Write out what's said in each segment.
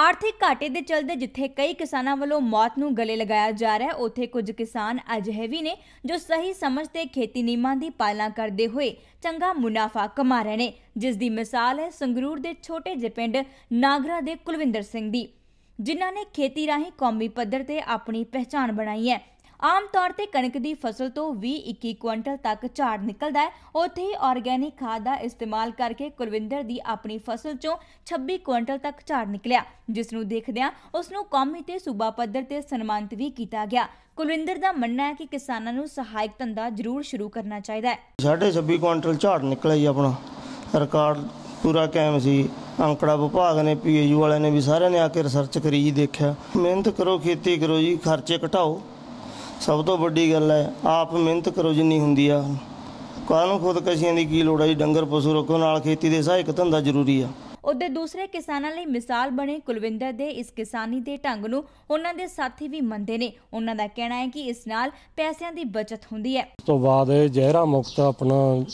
ਆਰਥਿਕ ਘਾਟੇ ਦੇ ਚਲਦੇ ਜਿੱਥੇ ਕਈ ਕਿਸਾਨਾਂ ਵੱਲੋਂ ਮੌਤ ਨੂੰ ਗਲੇ ਲਗਾਇਆ ਜਾ ਰਿਹਾ ਹੈ, ਉੱਥੇ ਕੁਝ ਕਿਸਾਨ ਅਜਿਹੇ ਵੀ ਨੇ ਜੋ ਸਹੀ ਸਮਝ ਤੇ ਖੇਤੀ ਨਿਯਮਾਂ ਦੀ ਪਾਲਣਾ ਕਰਦੇ ਹੋਏ ਚੰਗਾ ਮੁਨਾਫਾ ਕਮਾ ਰਹੇ ਨੇ, ਜਿਸ ਦੀ ਮਿਸਾਲ ਹੈ ਸੰਗਰੂਰ ਦੇ ਛੋਟੇ ਜਿਹੇ ਪਿੰਡ ਨਾਗਰਾ ਦੇ ਕੁਲਵਿੰਦਰ ਸਿੰਘ ਦੀ। ਜਿਨ੍ਹਾਂ ਨੇ ਖੇਤੀ ਰਾਹੀਂ ਕੌਮੀ ਪੱਧਰ ਤੇ ਆਪਣੀ ਪਹਿਚਾਣ ਬਣਾਈ ਹੈ ਆਮ ਤੌਰ ਤੇ ਕਣਕ ਦੀ ਫਸਲ ਤੋਂ 20-21 ਕੁਇੰਟਲ ਤੱਕ ਝਾੜ ਨਿਕਲਦਾ ਹੈ। ਉੱਥੇ ਹੀ ਆਰਗੈਨਿਕ ਖਾਦ ਦਾ ਇਸਤੇਮਾਲ ਕਰਕੇ ਕੁਲਵਿੰਦਰ ਦੀ ਆਪਣੀ ਫਸਲ ਚੋਂ 26 ਕੁਇੰਟਲ ਤੱਕ ਝਾੜ ਨਿਕਲਿਆ, ਜਿਸ ਨੂੰ ਦੇਖਦਿਆਂ ਉਸ ਨੂੰ ਕੌਮੀ ਤੇ ਸੂਬਾ ਪੱਧਰ ਤੇ ਸਨਮਾਨਿਤ ਵੀ ਕੀਤਾ ਗਿਆ। ਕੁਲਵਿੰਦਰ ਦਾ ਮੰਨਣਾ ਹੈ ਕਿ ਕਿਸਾਨਾਂ ਨੂੰ ਸਹਾਇਕ ਧੰਦਾ ਜ਼ਰੂਰ ਸ਼ੁਰੂ ਕਰਨਾ ਚਾਹੀਦਾ ਹੈ। ਸਾਢੇ 26 ਕੁਇੰਟਲ ਝਾੜ ਨਿਕਲਿਆ ਜੀ ਆਪਣਾ। ਰਿਕਾਰਡ ਪੂਰਾ ਕਾਇਮ ਸੀ। ਅੰਕੜਾ ਵਿਭਾਗ ਨੇ, ਪੀਏਯੂ ਵਾਲਿਆਂ ਨੇ ਵੀ ਸਾਰਿਆਂ ਨੇ ਆ ਕੇ ਰਿਸਰਚ ਕਰੀ ਜੀ, ਦੇਖਿਆ। ਮਿਹਨਤ ਕਰੋ, ਖੇਤੀ ਕਰੋ ਜੀ, ਖਰਚੇ ਘਟਾਓ। ਸਭ ਤੋਂ ਵੱਡੀ ਗੱਲ ਹੈ ਆਪ ਮਿਹਨਤ ਕਰੋ ਜਿੰਨੀ ਹੁੰਦੀ ਆ। ਕਾਹਨੂੰ ਖੁਦਕਸ਼ੀਆਂ ਦੀ ਕੀ ਲੋੜ ਹੈ ਜੀ? ਡੰਗਰ ਪਸ਼ੂ ਰੱਖੋ ਨਾਲ ਖੇਤੀ ਦੇ ਸਹਾਇਕ ਧੰਦਾ ਜ਼ਰੂਰੀ ਆ। ਉਹਦੇ ਦੂਸਰੇ ਕਿਸਾਨਾਂ ਲਈ ਮਿਸਾਲ ਬਣੇ ਕੁਲਵਿੰਦਰ ਦੇ ਇਸ ਕਿਸਾਨੀ ਦੇ ਢੰਗ ਨੂੰ ਉਹਨਾਂ ਦੇ ਸਾਥੀ ਵੀ ਮੰਨਦੇ ਨੇ। ਉਹਨਾਂ ਦਾ ਕਹਿਣਾ ਹੈ ਕਿ ਇਸ ਨਾਲ ਪੈਸਿਆਂ ਦੀ ਬਚਤ ਹੁੰਦੀ ਹੈ। ਉਸ ਤੋਂ ਬਾਅਦ ਇਹ ਜ਼ਹਿਰਾ ਮੁਕਤ ਆਪਣਾ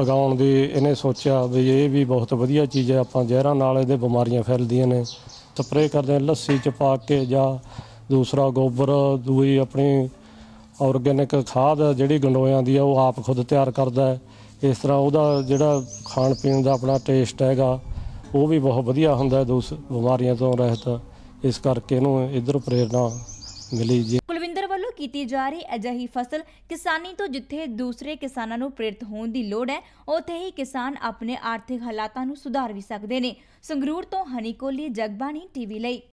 ਅਗਾਉਣ ਦੀ ਇਹਨੇ ਸੋਚਿਆ ਵੀ ਇਹ ਵੀ ਬਹੁਤ ਵਧੀਆ ਚੀਜ਼ ਹੈ। ਆਪਾਂ ਜ਼ਹਿਰਾਂ ਨਾਲ ਇਹਦੇ ਬਿਮਾਰੀਆਂ ਫੈਲਦੀਆਂ ਨੇ। ਸਪਰੇਅ ਕਰਦੇ ਲੱਸੀ ਚ ਪਾ ਕੇ ਜਾਂ ਦੂਸਰਾ ਗੋਬਰ, ਦੂਈ ਆਪਣੀ ਆਰਗੈਨਿਕ ਖਾਦ ਜਿਹੜੀ ਗੰਡੋਇਆਂ ਦੀ ਆ, ਉਹ ਆਪ ਖੁਦ ਤਿਆਰ ਕਰਦਾ ਹੈ। ਇਸ ਤਰ੍ਹਾਂ ਉਹਦਾ ਜਿਹੜਾ ਖਾਣ ਪੀਣ ਦਾ ਆਪਣਾ ਟੇਸਟ ਹੈਗਾ, ਉਹ ਵੀ ਬਹੁਤ ਵਧੀਆ ਹੁੰਦਾ ਹੈ ਦੂਸ, ਬਿਮਾਰੀਆਂ ਤੋਂ ਰਹਿਤ। ਇਸ ਕਰਕੇ ਇਹਨੂੰ ਇਧਰ ਪ੍ਰੇਰਣਾ ਮਿਲੀ ਜੀ। ਕੁਲਵਿੰਦਰ ਵੱਲੋਂ ਕੀਤੀ ਜਾ ਰਹੀ ਅਜਿਹੀ ਫਸਲ ਕਿਸਾਨੀ ਤੋਂ ਜਿੱਥੇ ਦੂਸਰੇ ਕਿਸਾਨਾਂ ਨੂੰ ਪ੍ਰੇਰਿਤ ਹੋਣ ਦੀ ਲੋੜ ਹੈ, ਉੱਥੇ ਹੀ ਕਿਸਾਨ ਆਪਣੇ ਆਰਥਿਕ ਹਾਲਾਤਾਂ ਨੂੰ ਸੁਧਾਰ ਵੀ ਸਕਦੇ ਨੇ। ਸੰਗਰੂਰ ਤੋਂ ਹਨੀ ਕੋਲੀ, ਜਗਬਾਣੀ ਟੀਵੀ ਲਈ।